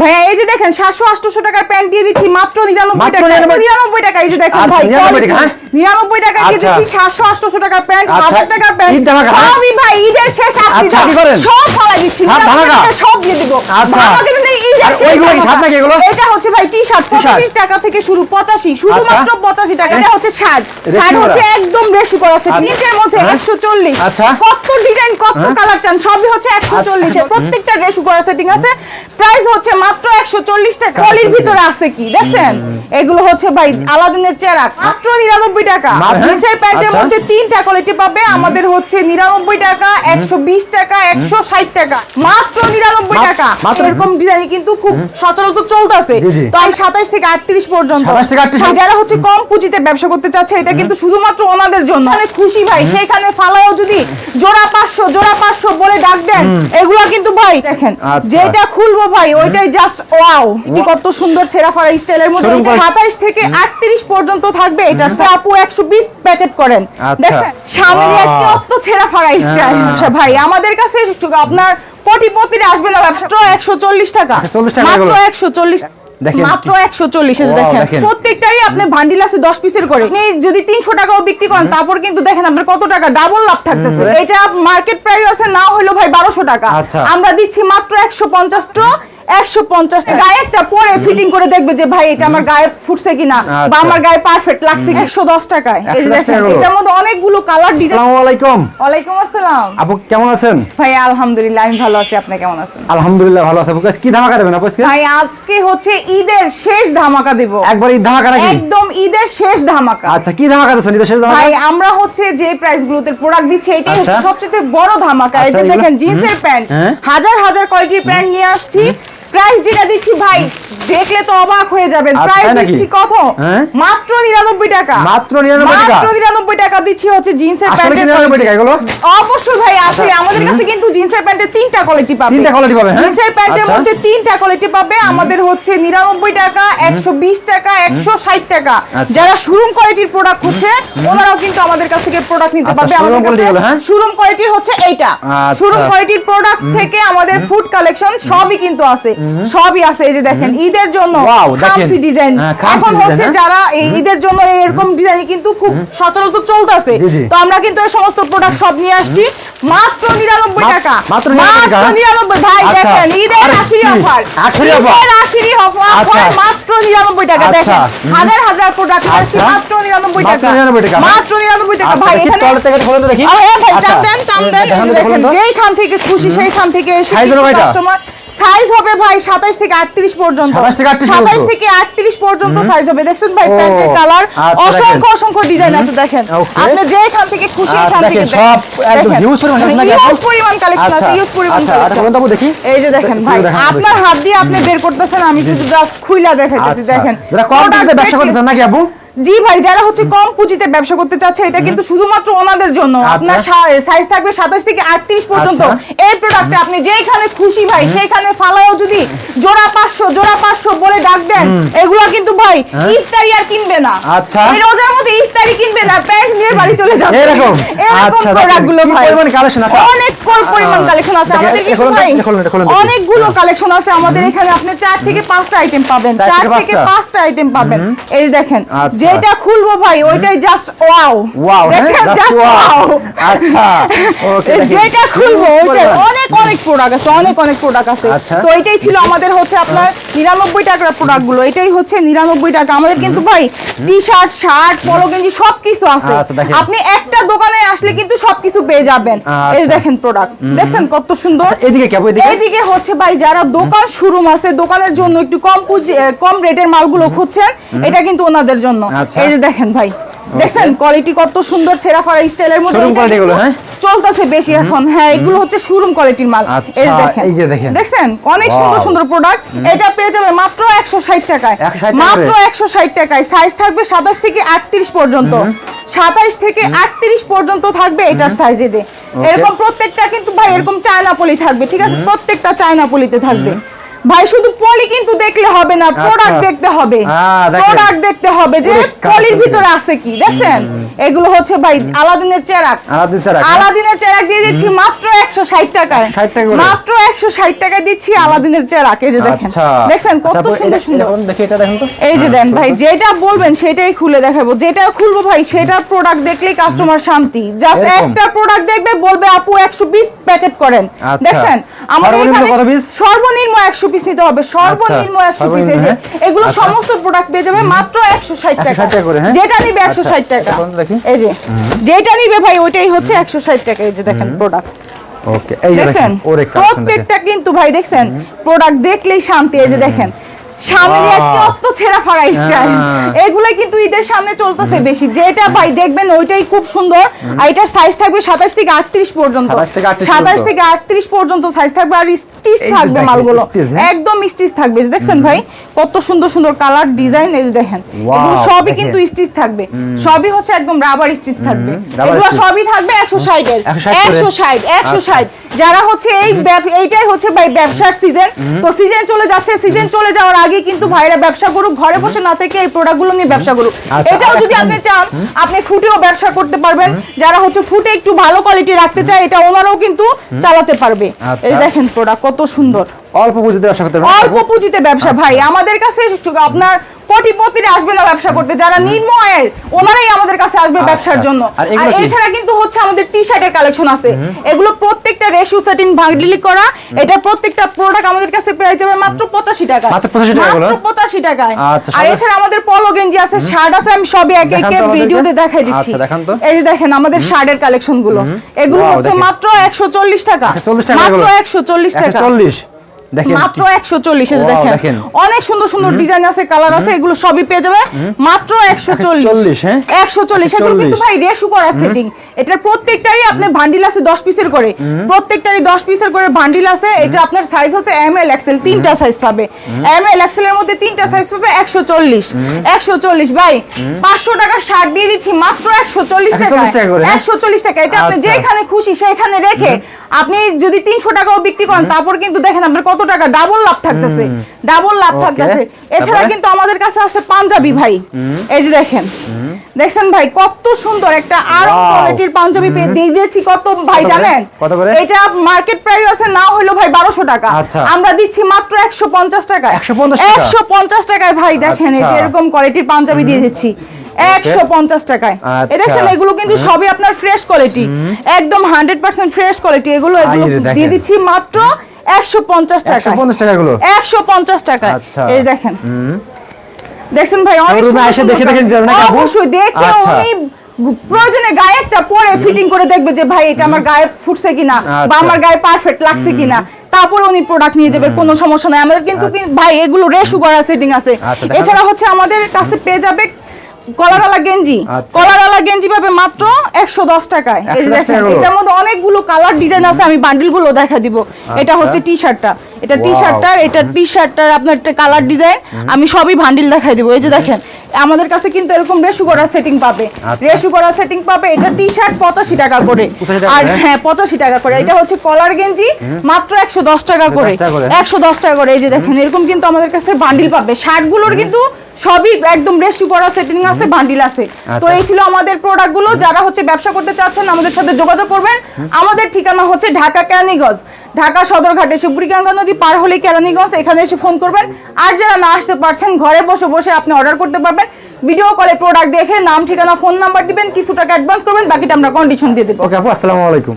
ভাইয়া এই যে দেখেন সাতশো আটশো টাকার প্যান্ট দিয়ে দিচ্ছি মাত্র নিরানব্বই মাত্র টাকা 99 নিরানব্বই টাকা এই যে দেখেন আচ্ছা, ভাই 99 টাকা, হ্যাঁ? নিরানব্বই টাকা দিয়ে আচ্ছা। দিচ্ছি সাতশো আটশো টাকার প্যান্ট আচ্ছা, হাজার টাকার প্যান্ট ধামাকা, হ্যাঁ? ভাই ঈদের শেষ আপনি সব ফলাই দিচ্ছি সব 99? টাকা সব দিয়ে দিব আচ্ছা। ওইগুলো কি। নাকি এগুলো? এটা টাকা থেকে শুরু 85 শুধুমাত্র 85 টাকা। এটা হচ্ছে শার্ট। হচ্ছে একদম রেশি করা মধ্যে কত ডিজাইন কত কালার চান সবই হচ্ছে প্রত্যেকটা করা সেটিং আছে প্রাইস হচ্ছে মাত্র 140 টাকা কলির ভিতরে আছে কি? দেখছেন? এগুলো হচ্ছে ভাই আলাদিনের মাত্র 99 টাকা। জিন্সের প্যান্টের মধ্যে তিনটা কোয়ালিটি পাবে। আমাদের হচ্ছে 99 টাকা 120 টাকা 160 টাকা। মাত্র 99 টাকা। এরকম ডিজাইন কিন্তু খুব সচরাচর চলতেছে। তাই 27 থেকে 38 পর্যন্ত। 27 যারা হচ্ছে কম পুঁজিতে ব্যবসা করতে চাচ্ছে এটা কিন্তু শুধুমাত্র ওনাদের জন্য। মানে খুশি ভাই সেখানে ফালাও যদি জোড়া 500 জোড়া 500 বলে ডাক দেন কিন্তু ভাই দেখেন যেটা খুলবো ভাই ওইটাই জাস্ট ওয়াও কত সুন্দর সেরা ফারা স্টাইলের মধ্যে। 27 থেকে 38 পর্যন্ত থাকবে এটা। আপু 120 প্যাকেট করেন। দেখেন সামনে একটা কত সেরা ফারা স্টাইল আচ্ছা ভাই। আমাদের কাছে আপনার কোটিপতিরা আসবে না ব্যবসা একশো চল্লিশ টাকা। মাত্র একশো চল্লিশ মাত্র একশো চল্লিশ Wow, দেখেন। প্রত্যেকটাই আপনি বান্ডিল আছে দশ পিসের করে। আপনি যদি তিনশো টাকাও বিক্রি করেন তারপর কিন্তু দেখেন আপনার কত টাকা? ডাবল লাভ থাকতেছে। এটা মার্কেট প্রাইস আছে না হলো ভাই বারোশো টাকা। আচ্ছা। আমরা দিচ্ছি মাত্র একশো পঞ্চাশ একশো পঞ্চাশ গায়ে একটা পরে ফিটিং করে দেখবে যে ভাই এটা আমার গায়ে ফুটছে কিনা বা আচ্ছা। আমার গায়ে পারফেক্ট লাগছে একশো দশ টাকায় এই যে 110 দেখেন টাকা করে। এটার মধ্যে অনেকগুলো কালার ডিজাইন আলাইকুম। ওয়ালাইকুম আসসালাম। আপু কেমন আছেন? ভাই আলহামদুলিল্লাহ আমি ভালো আছি। আপনি কেমন আছেন? আলহামদুলিল্লাহ ভালো আছে। আপু কি ধামাকা দেবেন আপু ভাই আজকে হচ্ছে ঈদের শেষ ধামাকা দিব। একবার ঈদ ধামাকা নাকি? একদম ঈদের শেষ ধামাকা। আচ্ছা কি ধামাকা দিচ্ছেন ঈদের শেষ ধামাকা? ভাই আমরা হচ্ছে যে প্রাইস গুলোতে প্রোডাক্ট দিচ্ছি এটাই আচ্ছা। সবচেয়ে বড় ধামাকা। এই আচ্ছা, যে দেখেন জিন্সের প্যান্ট। হাজার হাজার কোয়ালিটির প্যান্ট নিয়ে আসছি। প্রাইস যেটা দিচ্ছি ভাই দেখলে তো অবাক হয়ে যাবেন। আচ্ছা, প্রাইস দিচ্ছি কত? হ্যাঁ? মাত্র নিরানব্বই টাকা। মাত্র 99 টাকা? মাত্র নিরানব্বই টাকা দিচ্ছি হচ্ছে জিন্সের আসলে প্যান্টের 99 টাকা এগুলো? অবশ্যই ভাই আছে আমাদের কাছে কিন্তু জিন্সের প্যান্টের তিনটা কোয়ালিটি পাবে। তিনটা quality পাবে, হ্যাঁ? জিন্সের প্যান্টের আচ্ছা। মধ্যে তিনটা কোয়ালিটি পাবে। আমাদের হচ্ছে নিরানব্বই টাকা একশো বিশ টাকা একশো ষাট টাকা। আচ্ছা। যারা শোরুম কোয়ালিটির প্রোডাক্ট হচ্ছে ওনারাও কিন্তু আমাদের কাছ থেকে প্রোডাক্ট নিতে আচ্ছা, পারবে। আমাদের হ্যাঁ? শোরুম কোয়ালিটির হচ্ছে এইটা। আচ্ছা। শোরুম কোয়ালিটির প্রোডাক্ট থেকে আমাদের ফুড কালেকশন সবই কিন্তু আছে। সবই আছে এই যে দেখেন ঈদের জন্য খামসি ডিজাইন হ্যাঁ, এখন হচ্ছে হ্যাঁ? যারা এই ঈদের জন্য এরকম ডিজাইন কিন্তু খুব সচরাচর চলতেছে। তো আমরা কিন্তু এই সমস্ত প্রোডাক্ট সব নিয়ে আসছি মাত্র নিরানব্বই মা- টাকা মাত্র 99 নিরানব্বই ভাই আচ্ছা। দেখেন ঈদের আখিরি? অফার আখিরি offer? আখিরি অফার আচ্ছা। মাত্র নিরানব্বই টাকা আচ্ছা। দেখেন হাজার হাজার প্রোডাক্ট আসছে। মাত্র নিরানব্বই মাত্র টাকা 99 টাকা, হ্যাঁ? মাত্র নিরানব্বই টাকা ভাই এখানে থেকে তো দেখি। আরে হ্যাঁ ভাই। টান দেন টান। যেইখান থেকে খুশি সেইখান থেকে এসে? কাস্টমার সাইজ হবে ভাই 27 থেকে 38 পর্যন্ত। 27 থেকে 38 27 পর্যন্ত? থেকে 38 পর্যন্ত সাইজ হবে। দেখছেন ভাই প্যান্টের কালার আচ্ছা, অসংখ্য অসংখ্য ডিজাইন আছে দেখেন. আপনি যেখান থেকে খুশি আচ্ছা, এখান থেকে দেখেন, সব একদম huge পরিমাণ আছে নাকি আপু? হিউজ পরিমাণ কালেকশন আছে আচ্ছা, হিউজ পরিমাণ আচ্ছা, আচ্ছা, বলুন তো দেখি। এই যে দেখেন ভাই দেখান আপনার হাত দিয়ে আপনি বের করতেছেন আমি শুধু জাস্ট খুইলা দেখাইতেছি আচ্ছা। দেখেন। যারা কম টাকাতে ব্যবসা দেখলে- করতে চান নাকি আপু? জি ভাই যারা হচ্ছে কম পুঁজিতে ব্যবসা করতে চাচ্ছে এটা কিন্তু শুধুমাত্র ওনাদের জন্য। আচ্ছা। আপনার সাইজ থাকবে সাতাশ থেকে আটত্রিশ পর্যন্ত। আচ্ছা। এই প্রোডাক্টে আপনি যেখানে খুশি ভাই সেখানে ফালাও যদি জোড়া পাঁচশো জোড়া পাঁচশো বলে ডাক দেন এগুলো কিন্তু ভাই ইফতারি আর কিনবে না। আচ্ছা। এই রোজার মধ্যে ইফতারি কিনবে না প্যান্ট নিয়ে বাড়ি চলে যাবে। এরকম? আচ্ছা, দেখেন, প্রোডাক্টগুলো কি ভাই। পরিমাণ collection আছে? অনেক পর- পরিমাণ কালেকশন আছে। আমাদের কিন্তু ভাই। অনেকগুলো কালেকশন আছে। আমাদের এখানে আপনি চার থেকে পাঁচটা আইটেম পাবেন। চার থেকে? পাঁচটা? আইটেম পাবেন। এই দেখেন আচ্ছা। যেটা খুলবো ভাই ওইটাই just wow wow? Just wow. আচ্ছা, দেখেন। যেটা খুলবো পরিমাণ। অনেক অনেক প্রোডাক্ট আছে অনেক অনেক প্রোডাক্ট আছে। আচ্ছা। তো এটাই ছিল আমাদের হচ্ছে আপনার নিরানব্বই টাকার প্রোডাক্টগুলো। এটাই হচ্ছে নিরানব্বই টাকা। আমাদের কিন্তু ভাই টি শার্ট পলো গেঞ্জি সবকিছু আছে। আচ্ছা, আপনি একটা দোকানে আসলে কিন্তু সবকিছু পেয়ে যাবেন। এই আচ্ছা। দেখেন প্রোডাক্ট দেখছেন কত সুন্দর? এদিকে কি আপু এদিকে হচ্ছে ভাই যারা দোকান শোরুম আছে দোকানের জন্য একটু কম পুঁজি- কম রেটের মালগুলো খুঁজছেন এটা কিন্তু ওনাদের জন্য। এই যে দেখেন ভাই দেখছেন কোয়ালিটি কত সুন্দর সেরা ফারা স্টাইলের মধ্যে Showroom এটা গুলো, হ্যাঁ? চলতেছে বেশি এখন। হ্যাঁ এগুলো হচ্ছে শোরুম কোয়ালিটির মাল। আচ্ছা, এই যে দেখেন। এই যে দেখেন। দেখছেন? অনেক সুন্দর সুন্দর প্রোডাক্ট এটা পেয়ে যাবে মাত্র 160 টাকায়। মাত্র করে? 160 টাকায়। সাইজ থাকবে 27 থেকে 38 পর্যন্ত। 27 থেকে 38 পর্যন্ত থাকবে এটার সাইজে যে। এরকম প্রত্যেকটা কিন্তু ভাই এরকম চায়না পলি থাকবে ঠিক আছে? প্রত্যেকটা চায়না পলিতে থাকবে। ভাই শুধু পলি কিন্তু দেখলে হবে না প্রোডাক্ট দেখতে হবে। প্রোডাক্ট দেখতে হবে যে পলির ভিতরে আছে কি দেখছেন? এগুলো হচ্ছে ভাই আলাদিনের চেরাক। আলাদিন চেরাক, হ্যাঁ? আলাদিনের চেরাক দিয়ে দিচ্ছি মাত্র 160 টাকায় 160 টাকা? মাত্র 160 টাকা দিচ্ছি আলাদিনের চেরাক এই যে দেখেন। আচ্ছা। আচ্ছা, কত সুন্দর সুন্দর। দেখি এটা দেখেন তো। এই যে হ্যাঁ, দেন ভাই যেটা বলবেন সেটাই খুলে দেখাবো। যেটা খুলবো ভাই সেটা প্রোডাক্ট দেখলেই কাস্টমার শান্তি। জাস্ট একটা প্রোডাক্ট দেখবে বলবে আপু 100 পিস প্যাকেট করেন। আচ্ছা। দেখছেন? আমাদের সর্বনিম্ন এখানে সর্বনিম্ন 100 পিস নিতে হবে। সর্বনিম্ন 100 পিস এই যে হ্যাঁ। এগুলো আচ্ছা। সমস্ত প্রোডাক্ট পেয়ে যাবে মাত্র একশো ষাট টাকা। করে, হ্যাঁ? যেটা নিবে একশো ষাট টাকা। এই যে যেটা নিবে ভাই ওইটাই হচ্ছে 160 টাকা এই যে দেখেন প্রোডাক্ট ওকে এই দেখেন প্রত্যেকটা কিন্তু ভাই দেখছেন প্রোডাক্ট দেখলেই শান্তি এই যে দেখেন। সামনে Wow. কত ছেঁড়া ফাড়া স্টাইল হ্যাঁ। এগুলো কিন্তু ঈদের সামনে চলতেছে বেশি। যেটা ভাই দেখবেন ওইটাই খুব সুন্দর। আর এটার সাইজ থাকবে 27 থেকে 38 পর্যন্ত। 27 থেকে 38 পর্যন্ত। থেকে 38 পর্যন্ত সাইজ থাকবে আর স্টিচ থাকবে মালগুলো। হ্যাঁ? একদম স্টিচ থাকবে। দেখছেন ভাই কত সুন্দর সুন্দর কালার ডিজাইন এই দেখেন। এগুলো সবই কিন্তু স্টিচ থাকবে। সবই হচ্ছে একদম রাবার স্টিচ থাকবে। এগুলো সবই থাকবে 160 এর। 160 করে? 160 আচ্ছা। 160 যারা হচ্ছে এই এইটাই হচ্ছে ভাই ব্যবসার সিজন তো সিজন চলে যাচ্ছে সিজন চলে যাওয়ার আগে কিন্তু ভাইরা ব্যবসা করুক ঘরে বসে না থেকে এই প্রোডাক্টগুলো নিয়ে ব্যবসা করুক। আচ্ছা, এটাও যদি আপনি চান আপনি ফুটেও ব্যবসা করতে পারবেন। যারা হচ্ছে ফুটে একটু ভালো কোয়ালিটি রাখতে চায় এটা ওনারাও কিন্তু চালাতে পারবে। আচ্ছা। এই দেখেন প্রোডাক্ট কত সুন্দর। অল্প পুঁজিতে ব্যবসা করতে পারবেন। অল্প পুঁজিতে ব্যবসা আচ্ছা। ভাই। আমাদের কাছে আপনার কোটিপতিরা আসবে না ব্যবসা করতে। যারা নিম্ন আয়ের ওনারাই আমাদের কাছে আসবে আচ্ছা। ব্যবসার জন্য। আর? এছাড়া কিন্তু হচ্ছে আমাদের টি শার্টের কালেকশন আছে। এগুলো প্রত্যেকটা রেশু সেটিং ভাগডিলি করা এটা প্রত্যেকটা প্রোডাক্ট আমাদের কাছে পেয়ে যাবে মাত্র পঁচাশি টাকা মাত্র 85 টাকা মাত্র পঁচাশি টাকায়। আচ্ছা, আর এছাড়া আমাদের পলো গেঞ্জি আছে শার্ট আছে আমি সবই এক এক ভিডিওতে দেখাই দিচ্ছি। আচ্ছা, দেখান তো। এই যে দেখেন আমাদের শার্টের কালেকশনগুলো। এগুলো হচ্ছে মাত্র একশো চল্লিশ টাকা। 140 টাকা মাত্র এগুলো? একশো চল্লিশ টাকা। 140 দেখেন মাত্র কি- একশো দেখেন। দেখেন। অনেক সুন্দর সুন্দর ডিজাইন আছে কালার আছে এগুলো সবই পেয়ে যাবে। মাত্র 140, হ্যাঁ? একশো চল্লিশ। এগুলো কিন্তু ভাই রেশু করা সেটিং এটার প্রত্যেকটাই আপনি ভান্ডিল আছে দশ পিসের করে। প্রত্যেকটারই দশ পিসের করে ভান্ডিল আছে। এটা আপনার সাইজ হচ্ছে এম এল এক্সেল তিনটা সাইজ পাবে। এম এল এক্সেল এর মধ্যে তিনটা সাইজ পাবে একশো চল্লিশ। একশো চল্লিশ ভাই পাঁচশো টাকার শার্ট দিয়ে দিচ্ছি মাত্র একশো চল্লিশ 140 টাকা করে, হ্যাঁ? একশো চল্লিশ টাকা। এটা আপনি আচ্ছা। যেখানে খুশি সেখানে রেখে আপনি যদি তিনশো টাকাও বিক্রি করেন তারপর কিন্তু দেখেন আপনার কত টাকা ডাবল লাভ থাকতেছে। ডাবল লাভ থাকতেছে। এছাড়া কিন্তু আমাদের কাছে আছে পাঞ্জাবি ভাই। এই যে দেখেন। দেখছেন ভাই কত সুন্দর একটা আরং. কোয়ালিটির পাঞ্জাবি দিয়ে দিয়েছি কত ভাই জানেন? এটা মার্কেট প্রাইস আছে না হলো ভাই বারোশো টাকা। আচ্ছা। আমরা দিচ্ছি মাত্র একশো পঞ্চাশ টাকা 150 টাকা? একশো পঞ্চাশ টাকায় ভাই দেখেন এই যে আচ্ছা। এরকম কোয়ালিটির পাঞ্জাবি দিয়ে দিচ্ছি। একশো পঞ্চাশ টাকায়। আচ্ছা। এই দেখছেন এগুলো কিন্তু সবই আপনার ফ্রেশ কোয়ালিটি একদম হান্ড্রেড পার্সেন্ট ফ্রেশ কোয়ালিটি এগুলো এগুলো দিয়ে দিচ্ছি মাত্র একশো পঞ্চাশ টাকা 150 টাকা গুলো একশো পঞ্চাশ টাকা আচ্ছা। এই দেখেন। দেখছেন ভাই অনেক শোরুমে সুন্দর এসে সুন্দর দেখে দেখে কালার। দিলেন অবশ্যই দেখে আচ্ছা। উনি প্রয়োজনে গায়ে একটা পরে ফিটিং করে দেখবে যে ভাই এটা আমার গায়ে ফুটছে কিনা বা আচ্ছা। আমার গায়ে পারফেক্ট লাগছে কিনা? তারপরে উনি প্রোডাক্ট নিয়ে যাবে কোনো সমস্যা নাই। আমাদের কিন্তু ভাই এগুলো রেশু করা সেটিং আছে। আচ্ছা, এছাড়া হচ্ছে আমাদের কাছে পেয়ে যাবে কলারালা গেঞ্জি। আচ্ছা। কলারালা গেঞ্জি পাবে মাত্র একশো দশ টাকায়। এই যে 110 দেখেন টাকা গুলো? এটার মধ্যে অনেকগুলো কালার ডিজাইন আছে আমি বান্ডিলগুলো দেখা দিব। এটা আচ্ছা। হচ্ছে টি শার্টটা এটা টি Wow. শার্টটার এটা টি শার্টটার আপনার একটা কালার ডিজাইন। আমি সবই বান্ডিল দেখাই দিব। এই যে দেখেন আমাদের কাছে কিন্তু এরকম রেশু করা সেটিং পাবে। রেশু করা সেটিং পাবে এটা টি শার্ট পঁচাশি টাকা করে। আর হ্যাঁ পঁচাশি টাকা করে। এটা হচ্ছে কলার গেঞ্জি মাত্র একশো দশ টাকা করে। 110 টাকা করে? একশো দশ টাকা করে। এই যে দেখেন এরকম কিন্তু আমাদের কাছে বান্ডিল পাবে। শার্টগুলোর কিন্তু সবই একদম রেশু করা সেটিং আছে বান্ডিল আছে। তো আচ্ছা। এই ছিল আমাদের প্রোডাক্টগুলো যারা হচ্ছে ব্যবসা করতে চাচ্ছেন আমাদের সাথে যোগাযোগ করবেন। আমাদের ঠিকানা হচ্ছে ঢাকা কেরানীগঞ্জ। ঢাকা সদরঘাটে এসে বুড়িগঙ্গা নদী পার হলে কেরানীগঞ্জ। এখানে এসে ফোন করবেন। আর যারা না আসতে পারছেন ঘরে বসে বসে আপনি অর্ডার করতে পারবেন। ভিডিও কলে প্রোডাক্ট দেখে নাম ঠিকানা ফোন নাম্বার দিবেন। কিছু টাকা অ্যাডভান্স করবেন বাকিটা আমরা কন্ডিশন দিয়ে দেবো। ওকে আপু আসসালামু আলাইকুম।